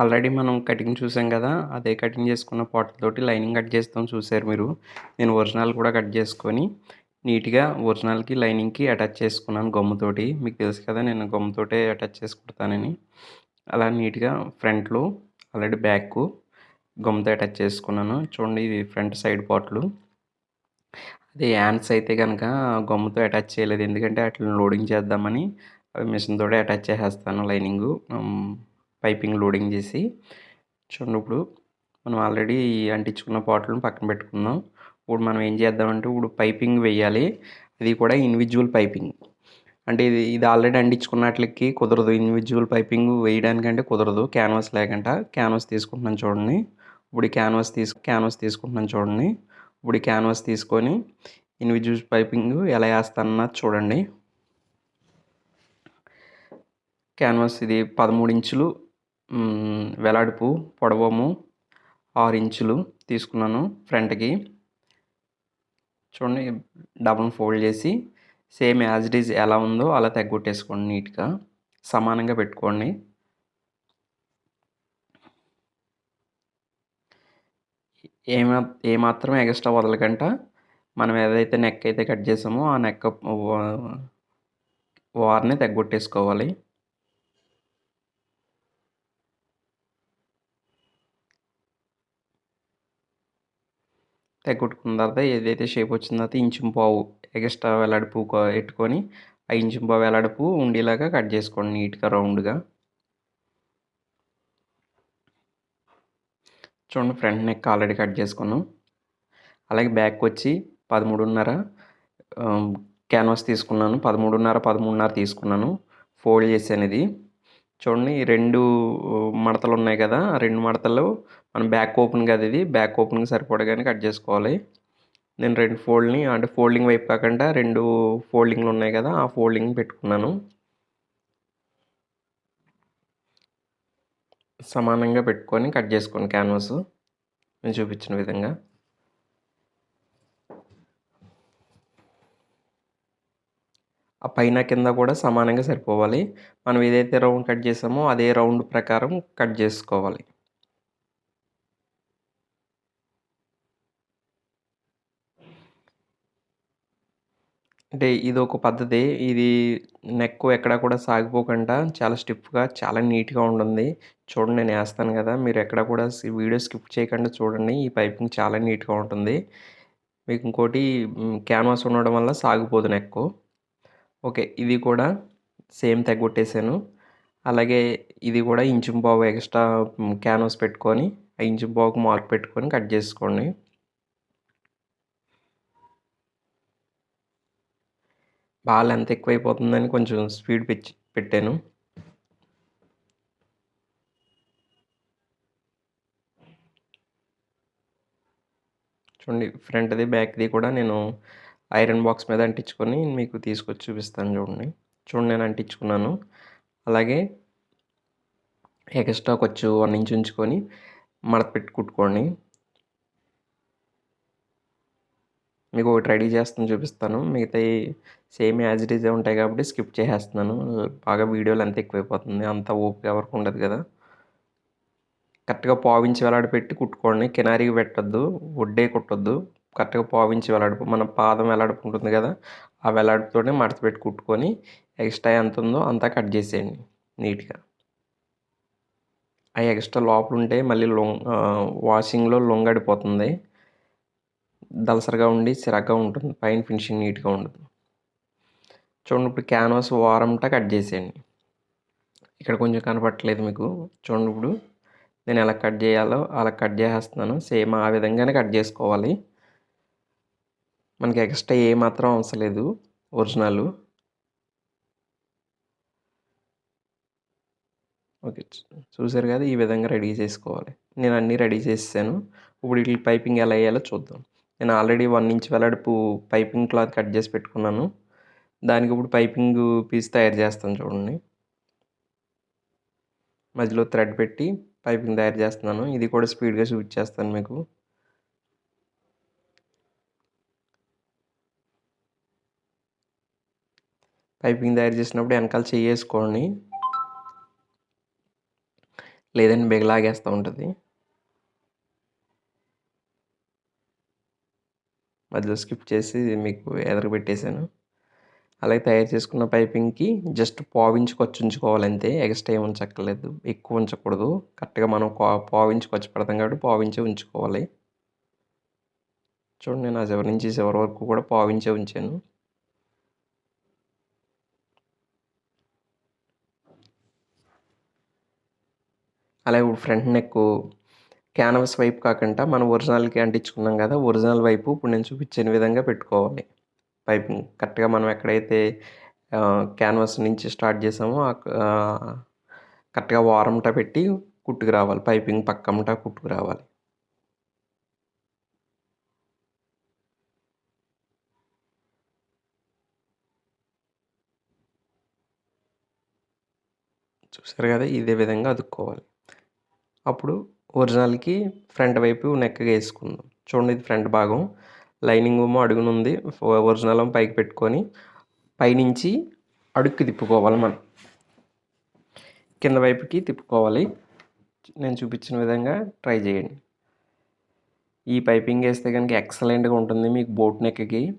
Already మనం cutting చూసాం కదా అదే కటింగ్ చేసుకున్న తోటి లైనింగ్ కట్ చేస్తాం చూసారు మీరు. నేను ఒరిజినల్ కూడా కట్ చేసుకొని నీట్గా ఒరిజినల్కి లైనింగ్కి అటాచ్ చేసుకున్నాను గమ్ముతోటి. మీకు తెలుసు కదా నేను గమ్ముతోటే అటాచ్ చేసుకుంటానని అలా నీట్గా ఫ్రంట్లో ఆల్రెడీ బ్యాక్ గమ్ముతో అటాచ్ చేసుకున్నాను. చూడండి ఇది ఫ్రంట్ సైడ్ పార్ట్లు. అదే హ్యాండ్స్ అయితే కనుక గమ్ముతో అటాచ్ చేయలేదు. ఎందుకంటే అట్లా లోడింగ్ చేద్దామని మిషన్ తోటే అటాచ్ చేసేస్తాను లైనింగు. పైపింగ్ లోడింగ్ చేసి చూడండి ఇప్పుడు మనం ఆల్రెడీ అంటించుకున్న పాటలను పక్కన పెట్టుకుందాం. ఇప్పుడు మనం ఏం చేద్దామంటే ఇప్పుడు పైపింగ్ వేయాలి. అది కూడా ఇండివిజువల్ పైపింగ్. అంటే ఇది ఇది ఆల్రెడీ అంటించుకున్నట్లకి కుదరదు. ఇండివిజువల్ పైపింగ్ వేయడానికంటే కుదరదు. క్యాన్వాస్ లేకుండా క్యాన్వాస్ తీసుకుంటున్నాను చూడండి. ఇప్పుడు ఈ క్యాన్వాస్ తీసు క్యాన్వాస్ తీసుకుంటున్నాను చూడండి. ఇప్పుడు ఈ క్యాన్వాస్ తీసుకొని ఇండివిజువల్ పైపింగ్ ఎలా వేస్తానన్నది చూడండి. క్యాన్వాస్ ఇది పదమూడు ఇంచులు వెలాడుపు పొడవము ఆరు ఇంచులు తీసుకున్నాను ఫ్రంట్కి. చూడండి డబుల్ ఫోల్డ్ చేసి సేమ్ యాజ్ ఇట్ ఈజ్ ఎలా ఉందో అలా తగ్గొట్టేసుకోండి నీట్గా. సమానంగా పెట్టుకోండి. ఏమా ఏమాత్రం ఎక్స్ట్రా వదలకంట. మనం ఏదైతే నెక్ అయితే కట్ చేసామో ఆ నెక్ వార్ని తగ్గొట్టేసుకోవాలి. ఎగ్గొట్టుకున్న తర్వాత ఏదైతే షేప్ వచ్చిన తర్వాత ఇంచు పావు ఎగస్ట్రా వెలాడుపు పెట్టుకొని ఆ ఇంచు పావు వెలాడుపు ఉండేలాగా కట్ చేసుకోండి నీట్గా రౌండ్గా. చూడండి ఫ్రంట్ నెక్ ఆల్రెడీ కట్ చేసుకున్నాం. అలాగే బ్యాక్ వచ్చి పదమూడున్నర క్యాన్వాస్ తీసుకున్నాను. పదమూడున్నర పదమూడున్నర తీసుకున్నాను. ఫోల్డ్ చేసాను ఇది చూడండి రెండు మడతలు ఉన్నాయి కదా ఆ రెండు మడతలు మనం బ్యాక్ ఓపెన్ కదా ఇది. బ్యాక్ ఓపెన్కి సరిపడగానే కట్ చేసుకోవాలి. నేను రెండు ఫోల్డ్ని అంటే ఫోల్డింగ్ వైపు కాకుండా రెండు ఫోల్డింగ్లు ఉన్నాయి కదా ఆ ఫోల్డింగ్ పెట్టుకున్నాను. సమానంగా పెట్టుకొని కట్ చేసుకోండి క్యాన్వాస్ నేను చూపించిన విధంగా. ఆ పైన కింద కూడా సమానంగా సరిపోవాలి. మనం ఏదైతే రౌండ్ కట్ చేసామో అదే రౌండ్ ప్రకారం కట్ చేసుకోవాలి. అంటే ఇది ఒక పద్ధతి. ఇది నెక్ ఎక్కడ కూడా సాగిపోకుండా చాలా స్టిఫ్గా చాలా నీట్గా ఉంటుంది. చూడండి నేను వేస్తాను కదా మీరు ఎక్కడ కూడా వీడియో స్కిప్ చేయకుండా చూడండి. ఈ పైపింగ్ చాలా నీట్గా ఉంటుంది. మీకు ఇంకోటి క్యాన్వాస్ ఉండడం వల్ల సాగిపోదు నెక్కు. ఓకే ఇది కూడా సేమ్ తెగొట్టేసాను అలాగే ఇది కూడా ఇంచుం బావు ఎక్స్ట్రా క్యాన్వాస్ పెట్టుకొని ఆ ఇంచుం బావుకు మార్క్ పెట్టుకొని కట్ చేసుకోండి. బాగా లెంత్ ఎక్కువైపోతుందని కొంచెం స్పీడ్ పెంచి పెట్టాను. చూడండి ఫ్రంట్ది బ్యాక్ది కూడా నేను ఐరన్ బాక్స్ మీద అంటించుకొని మీకు తీసుకొచ్చి చూపిస్తాను చూడండి. చూడండి నేను అంటించుకున్నాను. అలాగే ఎక్స్ట్రా కొంచెం వన్ ఇంచ్ ఉంచుకొని మడత పెట్టి కుట్టుకోండి. మీకు ఒకటి రెడీ చేస్తాను చూపిస్తాను. మిగతా సేమ్ యాజ్ ఇట్ ఈజే ఉంటాయి కాబట్టి స్కిప్ చేసేస్తున్నాను. బాగా వీడియోలు ఎంత ఎక్కువైపోతుంది. అంత ఓపిక ఎవరికి ఉండదు కదా. కరెక్ట్గా పావించి వెలాడపెట్టి కుట్టుకోండి. కినారికి పెట్టద్దు. ఒడ్డే కుట్టొద్దు. కరెక్ట్గా పావించి వెలాడుపు మన పాదం వెలాడుపు ఉంటుంది కదా. ఆ వెలాడుపుతోనే మడత పెట్టి కుట్టుకొని ఎక్స్ట్రా ఎంత ఉందో అంతా కట్ చేసేయండి. నీట్గా. ఆ ఎక్స్ట్రా లోపల ఉంటే మళ్ళీ లొంగ్ వాషింగ్లో లొంగడిపోతుంది. దలసరిగా ఉండి సిరగ్గా ఉంటుంది. పైన ఫినిషింగ్ నీట్గా ఉండదు. చూడండి ఇప్పుడు క్యాన్వాస్ వారంతా కట్ చేసేయండి. ఇక్కడ కొంచెం కనపట్టలేదు మీకు. చూడండి ఇప్పుడు నేను ఎలా కట్ చేయాలో అలా కట్ చేసేస్తున్నాను. సేమ్ ఆ విధంగానే కట్ చేసుకోవాలి. మనకి ఎక్స్ట్రా ఏమాత్రం అవసరం లేదు. ఒరిజినల్. ఓకే చూసారు కదా ఈ విధంగా రెడీ చేసుకోవాలి. నేను అన్నీ రెడీ చేసాను ఇప్పుడు వీటి పైపింగ్ ఎలా వేయాలో చూద్దాం. నేను ఆల్రెడీ వన్ ఇంచ్ వెలాడుపు పైపింగ్ క్లాత్ కట్ చేసి పెట్టుకున్నాను. దానికి ఇప్పుడు పైపింగ్ పీస్ తయారు చేస్తాను చూడండి. మధ్యలో థ్రెడ్ పెట్టి పైపింగ్ తయారు చేస్తున్నాను. ఇది కూడా స్పీడ్గా చూపించేస్తాను మీకు. పైపింగ్ తయారు చేసినప్పుడు వెనకాల చెయ్యేసుకోండి. లేదని బిగలాగేస్తూ ఉంటుంది. మధ్యలో స్కిప్ చేసి మీకు ఎదురు పెట్టేశాను అలాగే తయారు చేసుకున్న పైపింగ్కి జస్ట్ పావించి ఖర్చు ఉంచుకోవాలి అంతే. ఎక్స్ట్రా ఏమి ఉంచక్కర్లేదు. ఎక్కువ ఉంచకూడదు. కరెక్ట్గా మనం పావించి ఖర్చు పెడతాం కాబట్టి పావించే ఉంచుకోవాలి. చూడండి నేను ఆ చివరి నుంచి చివరి వరకు కూడా పావించే ఉంచాను. అలాగే ఇప్పుడు ఫ్రంట్ నెక్ క్యాన్వస్ వైపు కాకుండా మనం ఒరిజినల్కి అంటించుకున్నాం కదా ఒరిజినల్ వైపు ఇప్పుడు నేను చూపించిన విధంగా పెట్టుకోవాలి. పైపింగ్ కరెక్ట్గా మనం ఎక్కడైతే క్యాన్వాస్ నుంచి స్టార్ట్ చేసామో కరెక్ట్గా వారంట పెట్టి కుట్టుకు రావాలి. పైపింగ్ పక్కమట కుట్టుకు రావాలి. చూసారు కదా ఇదే విధంగా అదుక్కోవాలి అప్పుడు ఒరిజినల్కి ఫ్రంట్ వైపు నెక్కగా వేసుకుందాం. చూడండి ఇది ఫ్రంట్ భాగం. లైనింగ్ ఏమో అడుగునుంది ఒరిజినల్ పైకి పెట్టుకొని పైనుంచి అడుక్కి తిప్పుకోవాలి మనం. కింద వైపుకి తిప్పుకోవాలి. నేను చూపించిన విధంగా ట్రై చేయండి. ఈ పైపింగ్ వేస్తే కనుక ఎక్సలెంట్గా ఉంటుంది మీకు బోట్ నెక్కి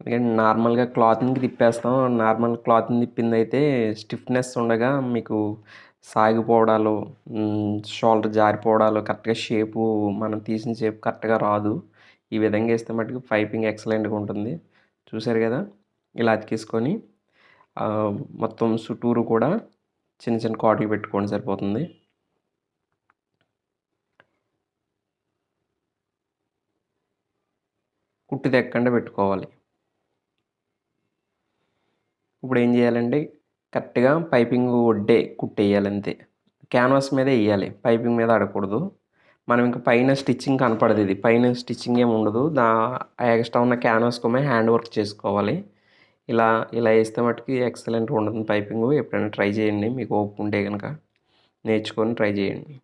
ఎందుకంటే నార్మల్గా క్లాత్ని తిప్పేస్తాం. నార్మల్ క్లాత్ని తిప్పింది అయితే స్టిఫ్నెస్ ఉండగా మీకు సాగిపోవడాలు షోల్డర్ జారిపోవడాలు కరెక్ట్గా షేపు మనం తీసిన షేప్ కరెక్ట్గా రాదు. ఈ విధంగా వేస్తే మటుకు పైపింగ్ ఎక్సలెంట్గా ఉంటుంది. చూసారు కదా? ఇలా అతికేసుకొని మొత్తం చుట్టూరు కూడా చిన్న చిన్న కాట్లు పెట్టుకోండి సరిపోతుంది. కుట్టి తెక్కకుండా పెట్టుకోవాలి. ఇప్పుడు ఏం చేయాలంటే కరెక్ట్గా పైపింగ్ ఒడ్డే కుట్టేయాలి అంతే క్యాన్వాస్ మీద వేయాలి పైపింగ్ మీద ఆడకూడదు. మనం ఇంకా పైన స్టిచ్చింగ్ కనపడదు ఇది. పైన స్టిచ్చింగ్ ఏమి ఉండదు. దా ఎక్స్ట్రా ఉన్న క్యాన్వాస్కోమే హ్యాండ్ వర్క్ చేసుకోవాలి. ఇలా ఇలా వేస్తే మటుకి ఎక్సలెంట్గా ఉంటుంది పైపింగ్. ఎప్పుడైనా ట్రై చేయండి. మీకు ఓపిక ఉంటే కనుక నేర్చుకొని ట్రై చేయండి.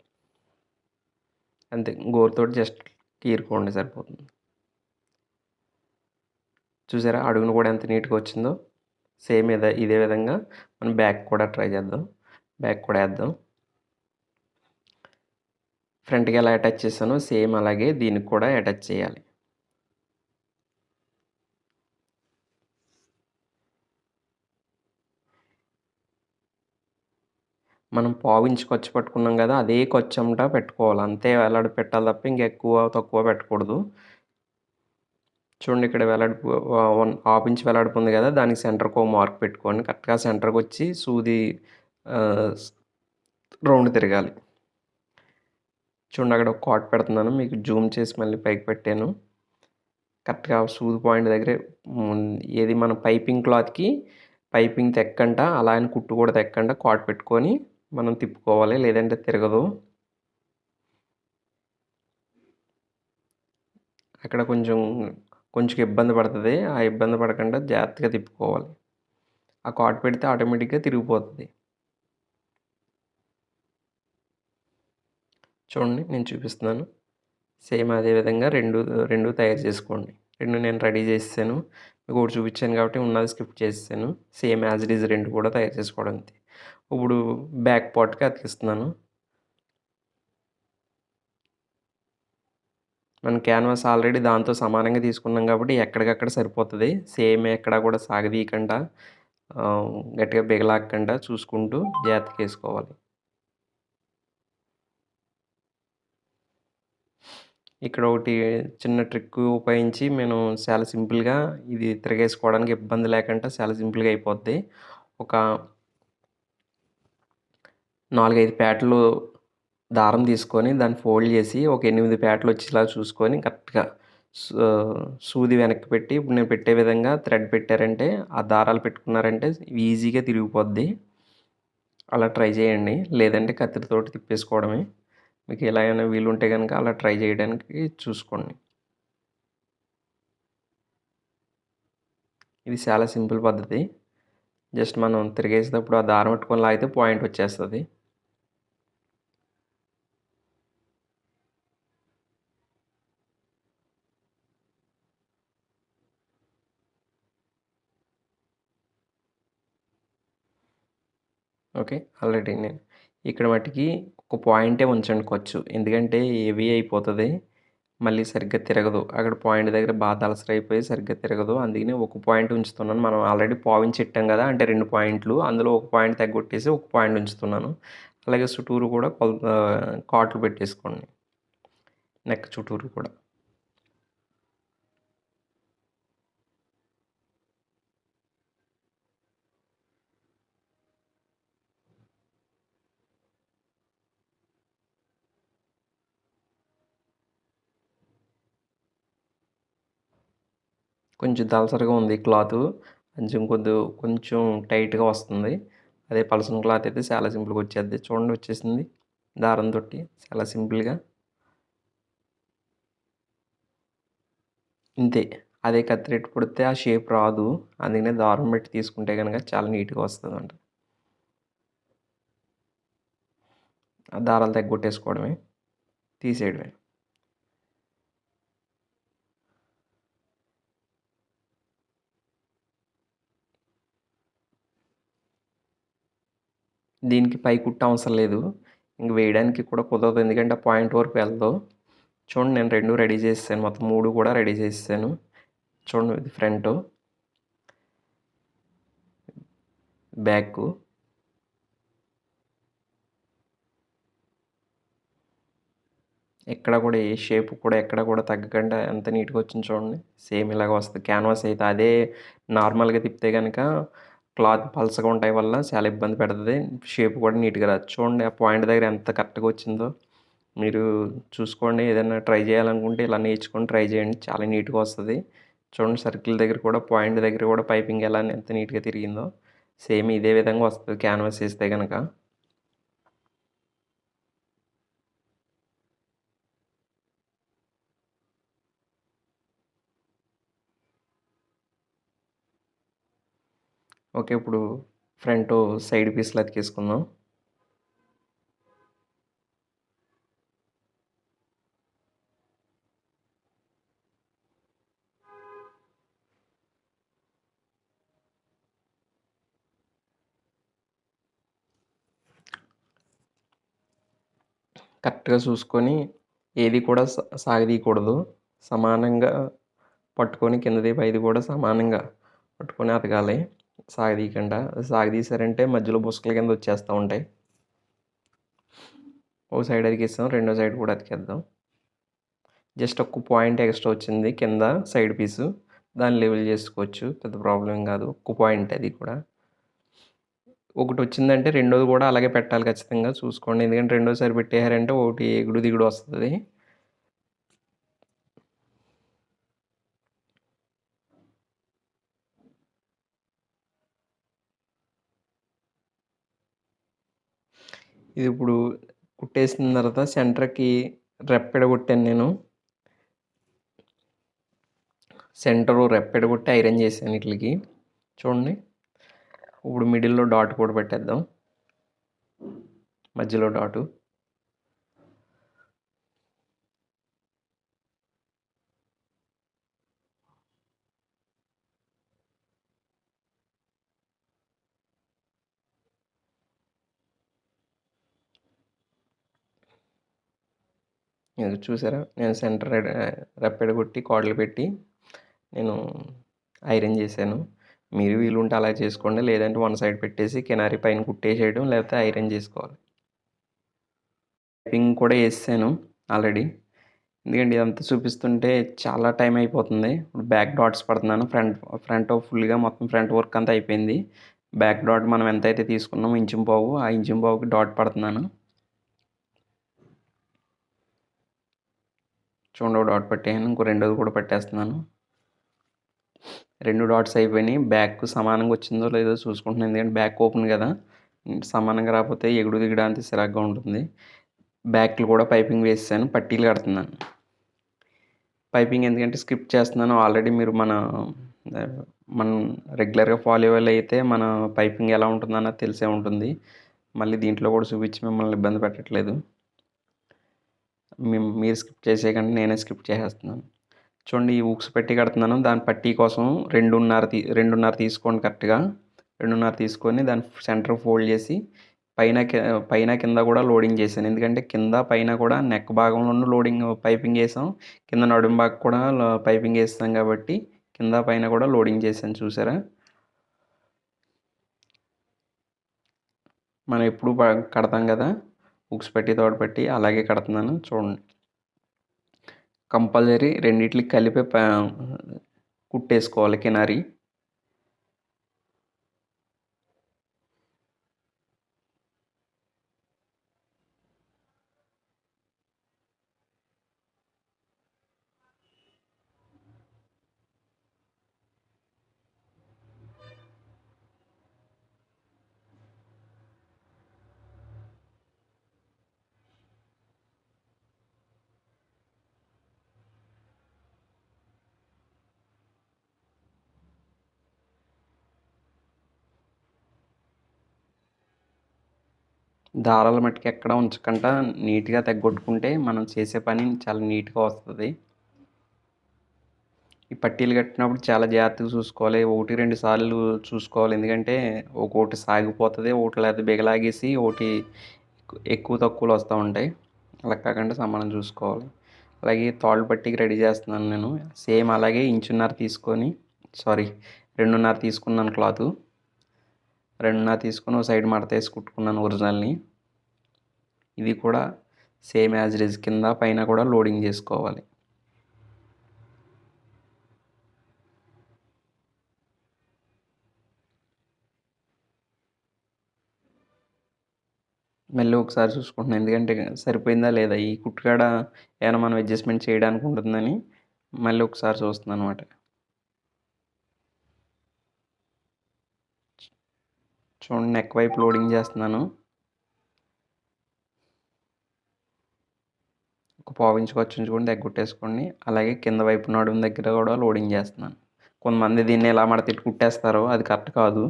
అంతే. గోరుతో జస్ట్ గీరుకోండి సరిపోతుంది. చూసారా? అడుగును కూడా ఎంత నీట్గా వచ్చిందో. సేమ్ ఇదే ఇదే విధంగా మనం బ్యాక్ కూడా ట్రై చేద్దాం. బ్యాక్ కూడా వేద్దాం. ఫ్రంట్కి ఎలా అటాచ్ చేస్తానో సేమ్ అలాగే దీనికి కూడా అటాచ్ చేయాలి. మనం పావించి ఖర్చు పెట్టుకున్నాం కదా అదే ఖర్చు అమ్మట పెట్టుకోవాలి. అంతే వేలాడి పెట్టాలి తప్ప ఇంకా ఎక్కువ తక్కువ పెట్టకూడదు. చూడండి ఇక్కడ వెలాడి వన్ హాఫ్ ఇంచ్ వేలాడిపోయింది కదా దానికి సెంటర్కి ఒక మార్క్ పెట్టుకోండి కరెక్ట్గా సెంటర్కి వచ్చి సూది రౌండ్ తిరగాలి. చూడండి అక్కడ ఒక కాట్ పెడుతున్నాను మీకు జూమ్ చేసి మళ్ళీ పైకి పెట్టాను. కరెక్ట్గా సూది పాయింట్ దగ్గరే ఏది మన పైపింగ్ క్లాత్కి పైపింగ్ తెక్కంట అలా అని కుట్టు కూడా తెక్కంట కాట్ పెట్టుకొని మనం తిప్పుకోవాలి లేదంటే తిరగదు. అక్కడ కొంచెం కొంచెం ఇబ్బంది పడుతుంది. ఆ ఇబ్బంది పడకుండా జాగ్రత్తగా తిప్పుకోవాలి. ఆ కాట్ పెడితే ఆటోమేటిక్గా తిరిగిపోతుంది. చూడండి నేను చూపిస్తున్నాను. సేమ్ అదేవిధంగా రెండు రెండు తయారు చేసుకోండి. రెండు నేను రెడీ చేసాను మీకు ఒకటి చూపించాను కాబట్టి ఉన్నది స్కిప్ చేసాను సేమ్ యాజ్ ఇట్ ఈజ్ రెండు కూడా తయారు చేసుకోవడానికి ఇప్పుడు బ్యాక్ పార్ట్కి అతికిస్తున్నాను. మన క్యాన్వాస్ ఆల్రెడీ దాంతో సమానంగా తీసుకున్నాం కాబట్టి ఎక్కడికక్కడ సరిపోతుంది. సేమ్ ఎక్కడ కూడా సాగదీయకుండా గట్టిగా బిగలాకుండా చూసుకుంటూ జాగ్రత్తగా వేసుకోవాలి. ఇక్కడ ఒకటి చిన్న ట్రిక్ ఉపయోగించి నేను చాలా సింపుల్గా ఇది తిరగేసుకోవడానికి ఇబ్బంది లేకుండా చాలా సింపుల్గా అయిపోద్ది. ఒక నాలుగైదు పేటలు దారం తీసుకొని దాన్ని ఫోల్డ్ చేసి ఒక ఎనిమిది పేటలు వచ్చేలా చూసుకొని కరెక్ట్గా సూది వెనక్కి పెట్టి ఇప్పుడు నేను పెట్టే విధంగా థ్రెడ్ పెట్టారంటే ఆ దారాలు పెట్టుకున్నారంటే ఈజీగా తిరిగిపోద్ది. అలా ట్రై చేయండి. లేదంటే కత్తిరితోటి తిప్పేసుకోవడమే. మీకు ఎలాగైనా వీలుంటే కనుక అలా ట్రై చేయడానికి చూసుకోండి. ఇది చాలా సింపుల్ పద్ధతి. జస్ట్ మనం తిరిగేసినప్పుడు ఆ దారం పట్టుకొని లాగితే పాయింట్ వచ్చేస్తుంది. ఓకే. ఆల్రెడీ నేను ఇక్కడ మట్టుకి ఒక పాయింటే ఉంచండి ఎందుకంటే ఏవి అయిపోతుంది. మళ్ళీ సరిగ్గా తిరగదు. అక్కడ పాయింట్ దగ్గర బాగా అలసరైపోయి సరిగ్గా తిరగదు. అందుకని ఒక పాయింట్ ఉంచుతున్నాను. మనం ఆల్రెడీ పావించి ఇట్టాం కదా అంటే రెండు పాయింట్లు. అందులో ఒక పాయింట్ తగ్గొట్టేసి ఒక పాయింట్ ఉంచుతున్నాను. అలాగే చుట్టూరు కూడా కొల్ కాట్లు పెట్టేసుకోండి. నెక్ చుట్టూరు కూడా. కొంచెం దళసరిగా ఉంది క్లాత్. కొంచెం కొద్ది కొంచెం టైట్గా వస్తుంది. అదే పలసన క్లాత్ అయితే చాలా సింపుల్గా వచ్చేది చూడండి వచ్చేసింది. దారం తోటి చాలా సింపుల్గా. ఇంతే. అదే కత్తిరెట్టు పుడితే ఆ షేప్ రాదు. అందుకనే దారం పెట్టి తీసుకుంటే కనుక చాలా నీట్గా వస్తుంది అంట ఆ దారాలు తగ్గొట్టేసుకోవడమే. తీసేయడమే. దీనికి పై కుట్ట అవసరం లేదు. ఇంక వేయడానికి కూడా కుదరదు. ఎందుకంటే ఆ పాయింట్ వరకు వెళ్ళదు చూడండి నేను రెండు రెడీ చేసాను మొత్తం మూడు కూడా రెడీ చేసాను చూడండి ఇది ఫ్రంట్. బ్యాక్. ఎక్కడ కూడా ఏ షేప్ కూడా ఎక్కడ కూడా తగ్గకుండా ఎంత నీట్గా వచ్చింది చూడండి. సేమ్ ఇలాగ వస్తుంది. క్యాన్వాస్ అయితే అదే నార్మల్గా తిప్పితే కనుక క్లాత్ పలసగా ఉంటాయి వల్ల చాలా ఇబ్బంది పెడుతుంది. షేప్ కూడా నీట్గా రాదు. చూడండి ఆ పాయింట్ దగ్గర ఎంత కరెక్ట్గా వచ్చిందో. మీరు చూసుకోండి. ఏదైనా ట్రై చేయాలనుకుంటే ఇలా నేర్చుకొని ట్రై చేయండి. చాలా నీట్గా వస్తుంది. చూడండి సర్కిల్ దగ్గర కూడా పాయింట్ దగ్గర కూడా పైపింగ్ ఎలా ఎంత నీట్గా తిరిగిందో. సేమ్ ఇదే విధంగా వస్తుంది. క్యాన్వాస్ వేస్తే కనుక ఓకే ఇప్పుడు ఫ్రంట్ సైడ్ పీస్లు అతికేసుకుందాం. కరెక్ట్గా చూసుకొని ఏది కూడా సాగదీయకూడదు. సమానంగా పట్టుకొని కిందది పైది కూడా సమానంగా పట్టుకొని అతకాలి. సాగదీయకుండా. సాగదీశారంటే మధ్యలో బుసకల కింద వచ్చేస్తూ ఉంటాయి. ఒక సైడ్ అతికిస్తాం రెండో సైడ్ కూడా అతికేద్దాం జస్ట్ ఒక్క పాయింట్ ఎక్స్ట్రా వచ్చింది కింద సైడ్ పీసు. దాన్ని లెవెల్ చేసుకోవచ్చు పెద్ద ప్రాబ్లం కాదు. ఒక్క పాయింట్ అది కూడా. ఒకటి వచ్చిందంటే రెండోది కూడా అలాగే పెట్టాలి ఖచ్చితంగా. చూసుకోండి. ఎందుకంటే రెండోసారి పెట్టేశారంటే ఒకటి ఎగుడు దిగుడు వస్తుంది. ఇది ఇప్పుడు కుట్టేసిన తర్వాత సెంటర్కి రెప్పెడ కొట్టాను నేను. సెంటర్ రెప్పెడ కొట్టి ఐరన్ చేశాను వీటికి చూడండి. ఇప్పుడు మిడిల్లో డాట్ కూడా పెట్టేద్దాం. మధ్యలో డాటు. అది చూసారా? నేను సెంటర్ రెప్పెడ కొట్టి కోడలు పెట్టి నేను ఐరన్ చేశాను. మీరు వీలుంటే అలా చేసుకోండి. లేదంటే వన్ సైడ్ పెట్టేసి కినారి పైన కుట్టేసేయడం లేకపోతే ఐరన్ చేసుకోవాలి. టైపింగ్ కూడా వేసాను ఆల్రెడీ. ఎందుకంటే ఇదంతా చూపిస్తుంటే చాలా టైం అయిపోతుంది. ఇప్పుడు బ్యాక్ డాట్స్ పడుతున్నాను. ఫ్రంట్ ఫ్రంట్ ఫుల్గా మొత్తం ఫ్రంట్ వర్క్ అంతా అయిపోయింది. బ్యాక్ డాట్ మనం ఎంతైతే తీసుకున్నామో ఇంచుం పావు ఆ ఇంచుం పావుకి డాట్ పడుతున్నాను. చూడండి డాట్ పెట్టాను ఇంకో రెండోది కూడా పెట్టేస్తున్నాను. రెండు డాట్స్ అయిపోయినాయి. బ్యాక్ సమానంగా వచ్చిందో లేదో చూసుకుంటున్నాను. ఎందుకంటే బ్యాక్ ఓపెన్ కదా. సమానంగా రాకపోతే ఎగుడు దిగడానికి సిరాగ్గా ఉంటుంది. బ్యాక్లు కూడా పైపింగ్ వేసాను పట్టీలు కడుతున్నాను. పైపింగ్ ఎందుకంటే స్కిప్ చేస్తున్నాను. ఆల్రెడీ మీరు మన మనం రెగ్యులర్గా ఫాలో అయ్యే అయితే మన పైపింగ్ ఎలా ఉంటుందన్నది తెలిసే ఉంటుంది. మళ్ళీ దీంట్లో కూడా చూపించి మిమ్మల్ని ఇబ్బంది పెట్టట్లేదు. మీరు స్కిప్ చేసేయకండి నేనే స్కిప్ చేసేస్తున్నాను. చూడండి ఈ ఉక్స్ పెట్టి కడుతున్నాను. దాని పట్టీ కోసం రెండున్నర తీ రెండున్నర తీసుకోండి కరెక్ట్గా. రెండున్నర తీసుకొని దాని సెంటర్ ఫోల్డ్ చేసి పైన పైన కింద కూడా లోడింగ్ చేశాను. ఎందుకంటే కింద పైన కూడా నెక్ భాగంలోనూ లోడింగ్ పైపింగ్ వేసాం. కింద నడుము భాగం కూడా పైపింగ్ వేస్తాం కాబట్టి కింద పైన కూడా లోడింగ్ చేశాను. చూసారా? మనం ఎప్పుడు కడతాం కదా? హుక్స్ పెట్టి తోడు పెట్టి అలాగే కడుతున్నాను. చూడండి. కంపల్సరీ రెండిట్లకి కలిపి కుట్టేసుకోవాలి కినారి. దారాల మట్టుకు ఎక్కడ ఉంచకుండా నీట్గా తగ్గొట్టుకుంటే మనం చేసే పని చాలా నీట్గా వస్తుంది. ఈ పట్టీలు కట్టినప్పుడు చాలా జాగ్రత్తగా చూసుకోవాలి. ఒకటి రెండు సార్లు చూసుకోవాలి. ఎందుకంటే ఒకటి సాగిపోతుంది ఒకటి లేదా బిగలాగేసి ఒకటి ఎక్కువ తక్కువలు వస్తూ ఉంటాయి. అలా కాకుండా సమానం చూసుకోవాలి. అలాగే తాళ్ళు పట్టికి రెడీ చేస్తున్నాను నేను. సేమ్ అలాగే ఇంచున్నర తీసుకొని సారీ రెండున్నర తీసుకున్నాను క్లాత్. రెండున్నర తీసుకొని ఒక సైడ్ మడత వేసి కుట్టుకున్నాను ఒరిజినల్ని. ఇది కూడా సేమ్ యాజ్ రిజ్ కింద పైన కూడా లోడింగ్ చేసుకోవాలి. మళ్ళీ ఒకసారి చూసుకుంటున్నాను ఎందుకంటే సరిపోయిందా లేదా? ఈ కుట్టుకాడ ఏమైనా మనం అడ్జస్ట్మెంట్ చేయడానికి ఉంటుందని మళ్ళీ ఒకసారి చూస్తున్నాను అనమాట చూడండి నెక్ వైపు లోడింగ్ చేస్తున్నాను. ఒక పావు ఇంచుకు వచ్చి దగ్గుట్టేసుకోండి అలాగే కింద వైపు నడుము దగ్గర కూడా లోడింగ్ చేస్తున్నాను. కొంతమంది దీన్ని ఎలా మడతిట్టు కుట్టేస్తారో అది కరెక్ట్ కాదు.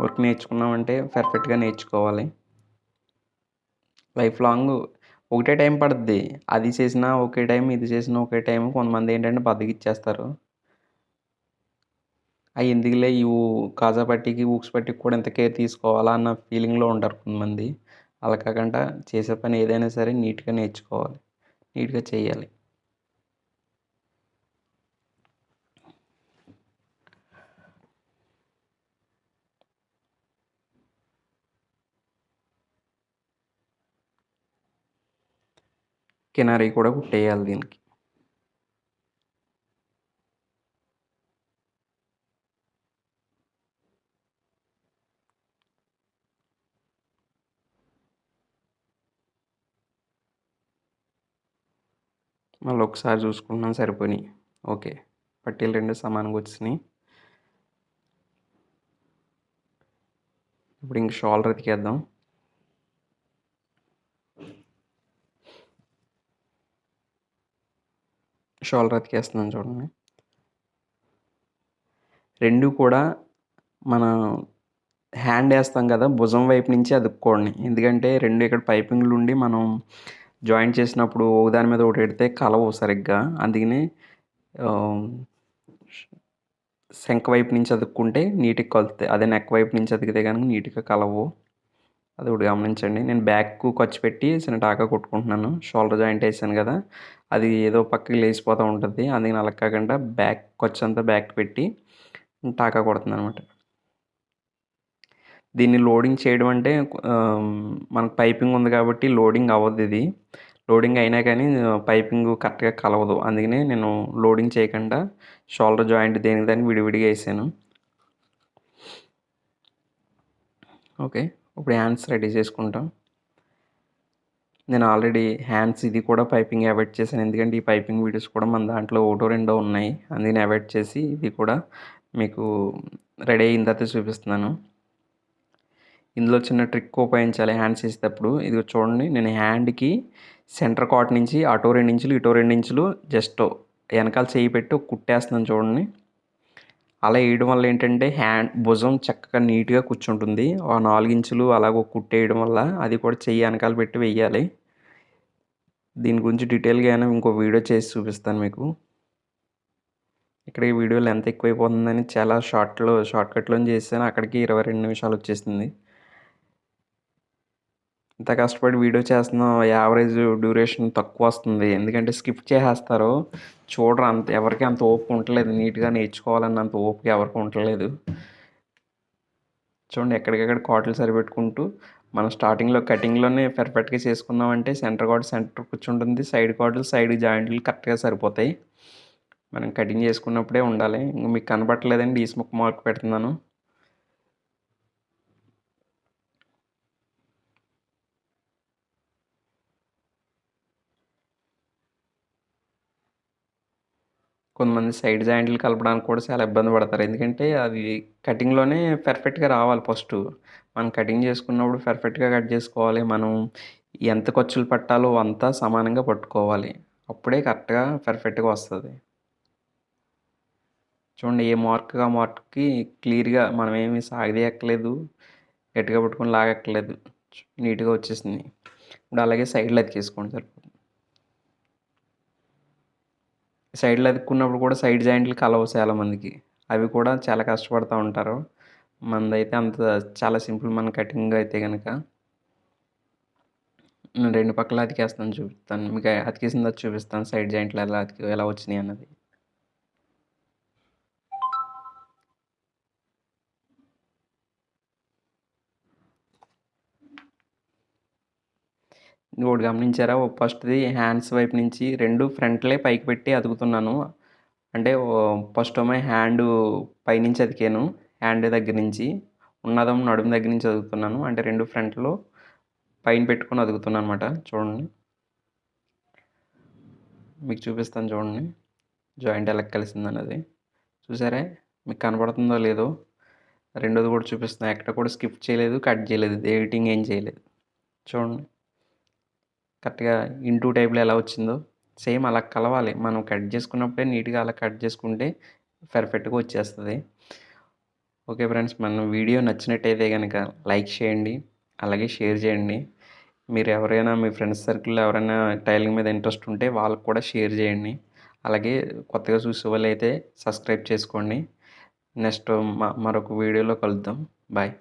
వర్క్ నేర్చుకున్నామంటే పర్ఫెక్ట్గా నేర్చుకోవాలి. లైఫ్ లాంగ్ ఒకటే టైం పడుద్ది. అది చేసినా ఒకే టైం ఇది చేసినా ఒకే టైం కొంతమంది ఏంటంటే బద్దకిచ్చేస్తారు. ఎందుకులే ఈ కాజా పట్టికి ఊక్స్ పట్టికి కూడా ఎంత కేర్ తీసుకోవాలా అన్న ఫీలింగ్లో ఉంటారు కొంతమంది. అలా కాకుండా చేసే పని ఏదైనా సరే నీట్గా నేర్చుకోవాలి. నీట్గా చేయాలి. కినారీ కూడా కుట్టేయాలి దీనికి. మళ్ళీ ఒకసారి చూసుకుంటున్నాం సరిపోయినాయి. ఓకే. పట్టీలు రెండు సమానంగా వచ్చినాయి. ఇప్పుడు ఇంక షోల్డర్ రతికేద్దాం. షోల్డర్ ఎతికేస్తున్నాను చూడండి. రెండు కూడా మన హ్యాండ్ వేస్తాం కదా భుజం వైపు నుంచి అదుక్కోండి. ఎందుకంటే రెండు ఇక్కడ పైపింగ్లు ఉండి మనం జాయింట్ చేసినప్పుడు ఒకదాని మీద ఒకటి పెడితే కలవు సరిగ్గా. అందుకని శంఖ వైపు నుంచి అతుక్కుంటే నీట్గా కలుస్తాయి అదే నెక్ వైపు నుంచి అతికితే కనుక నీట్గా కలవు. అది ఒకటి గమనించండి. నేను బ్యాక్ ఖర్చు పెట్టి చిన్న టాకా కొట్టుకుంటున్నాను. షోల్డర్ జాయింట్ వేసాను కదా అది ఏదో పక్కకి లేచిపోతూ ఉంటుంది. అందుకని అలా కాకుండా బ్యాక్ ఖర్చు అంతా బ్యాక్ పెట్టి టాకా కొడుతుంది అనమాట దీన్ని లోడింగ్ చేయడం అంటే మనకు పైపింగ్ ఉంది కాబట్టి లోడింగ్ అవ్వదు ఇది. లోడింగ్ అయినా కానీ పైపింగ్ కరెక్ట్గా కలవదు. అందుకనే నేను లోడింగ్ చేయకుండా షోల్డర్ జాయింట్ దేనికి దాన్ని విడివిడిగా వేసాను. ఓకే. ఇప్పుడు హ్యాండ్స్ రెడీ చేసుకుంటాం. నేను ఆల్రెడీ హ్యాండ్స్ ఇది కూడా పైపింగ్ అవాయిడ్ చేశాను. ఎందుకంటే ఈ పైపింగ్ వీడియోస్ కూడా మన దాంట్లో ఒకటో రెండో ఉన్నాయి. అందుకని అవాయిడ్ చేసి ఇది కూడా మీకు రెడీ అయిన తర్వాత చూపిస్తున్నాను. ఇందులో చిన్న ట్రిక్ ఉపయోగించాలి. హ్యాండ్స్ వేసేటప్పుడు ఇది చూడండి నేను హ్యాండ్కి సెంటర్ కాట్ నుంచి అటో రెండు ఇంచులు ఇటో రెండు ఇంచులు జస్ట్ వెనకాల చేయి పెట్టి కుట్టేస్తున్నాను చూడండి. అలా వేయడం వల్ల ఏంటంటే హ్యాండ్ భుజం చక్కగా నీట్గా కూర్చుంటుంది. ఆ నాలుగు ఇంచులు అలాగ కుట్టేయడం వల్ల అది కూడా చెయ్యి వెనకాల పెట్టి వెయ్యాలి దీని గురించి డీటెయిల్గా అయినా ఇంకో వీడియో చేసి చూపిస్తాను మీకు. ఇక్కడ ఈ వీడియో లెంత్ ఎక్కువైపోతుందని చాలా షార్ట్‌లో షార్ట్‌కట్‌లో చేశాను. అక్కడికి 22 నిమిషాలు వచ్చేసింది. ఇంత కష్టపడి వీడియో చేస్తున్నాం. యావరేజ్ డ్యూరేషన్ తక్కువ వస్తుంది ఎందుకంటే స్కిప్ చేసేస్తారు. చూడరు అంత ఎవరికి అంత ఓపిక ఉండలేదు నీట్‌గా నేర్చుకోవాలన్నంత ఓపిక ఎవరికీ ఉండట్లేదు. చూడండి ఎక్కడికక్కడ కాటులు సరిపెట్టుకుంటూ మనం స్టార్టింగ్‌లో కటింగ్‌లోనే పెర్ఫెక్ట్గా చేసుకున్నామంటే సెంటర్ కార్డ్ సెంటర్ కూర్చుంటుంది. సైడ్ కార్డులు సైడ్ జాయింట్లు కరెక్ట్‌గా సరిపోతాయి. మనం కటింగ్ చేసుకున్నప్పుడే ఉండాలి. ఇంక మీకు కనబట్టలేదండి ఈ స్ముక్ మార్క్ పెడుతున్నాను. కొంతమంది సైడ్ జాయింట్లు కలపడానికి కూడా చాలా ఇబ్బంది పడతారు. ఎందుకంటే అది కటింగ్‌లోనే పర్ఫెక్ట్‌గా రావాలి ఫస్ట్ మనం కటింగ్ చేసుకున్నప్పుడు పర్ఫెక్ట్‌గా కట్ చేసుకోవాలి. మనం ఎంత ఖర్చులు పట్టాలో అంతా సమానంగా పట్టుకోవాలి. అప్పుడే కరెక్ట్‌గా పర్ఫెక్ట్‌గా వస్తుంది చూడండి ఏ మార్క్‌కి ఆ మార్క్‌కి క్లియర్‌గా మనమేమి సాగదీయక్కర్లేదు. గట్టిగా పట్టుకొని లాగక్కర్లేదు. నీట్‌గా వచ్చేసింది. ఇప్పుడు అలాగే సైడ్‌లో అతికేసుకోండి సరిపోతుంది. సైడ్‌లో అతుక్కున్నప్పుడు కూడా సైడ్ జాయింట్లు కలవు చాలా మందికి. అవి కూడా చాలా కష్టపడుతూ ఉంటారు. మనదైతే అంత చాలా సింపుల్ మన కటింగ్ అయితే కనుక నేను రెండు పక్కల అతికేస్తాను చూపిస్తాను. మీకు అతికేసిన చూపిస్తాను సైడ్ జాయింట్లు ఎలా అతికి ఎలా వచ్చినాయి అన్నది. ఇంకోటి గమనించారా? ఫస్ట్‌ది హ్యాండ్స్ వైపు నుంచి రెండు ఫ్రంట్‌లే పైకి పెట్టి అతుకుతున్నాను. అంటే ఫస్ట్ ఏమో హ్యాండ్ పైనుంచి అతికాను. హ్యాండ్ దగ్గర నుంచి. ఉన్నదం నడుము దగ్గర నుంచి అదుగుతున్నాను అంటే రెండు ఫ్రంట్‌లో పైన పెట్టుకొని అదుగుతున్నాను అనమాట చూడండి. మీకు చూపిస్తాను చూడండి. జాయింట్ ఎలా కలిసిందన్నది. చూసారా? మీకు కనబడుతుందో లేదో? రెండోది కూడా చూపిస్తున్నా. ఎక్కడ కూడా స్కిప్ చేయలేదు. కట్ చేయలేదు. ఎడిటింగ్ ఏం చేయలేదు. చూడండి. కరెక్ట్‌గా ఇంటూ టైప్‌లో ఎలా వచ్చిందో. సేమ్ అలా కలవాలి. మనం కట్ చేసుకున్నప్పుడే నీట్‌గా అలా కట్ చేసుకుంటే పర్ఫెక్ట్‌గా వచ్చేస్తుంది ఓకే ఫ్రెండ్స్. మన వీడియో నచ్చినట్టయితే కనుక లైక్ చేయండి. అలాగే షేర్ చేయండి. మీరు ఎవరైనా మీ ఫ్రెండ్స్ సర్కిల్‌లో ఎవరైనా టైలింగ్ మీద ఇంట్రెస్ట్ ఉంటే వాళ్ళకి కూడా షేర్ చేయండి. అలాగే కొత్తగా చూసేవాళ్ళైతే సబ్స్క్రైబ్ చేసుకోండి. నెక్స్ట్ మరొక వీడియోలో కలుద్దాం. బాయ్.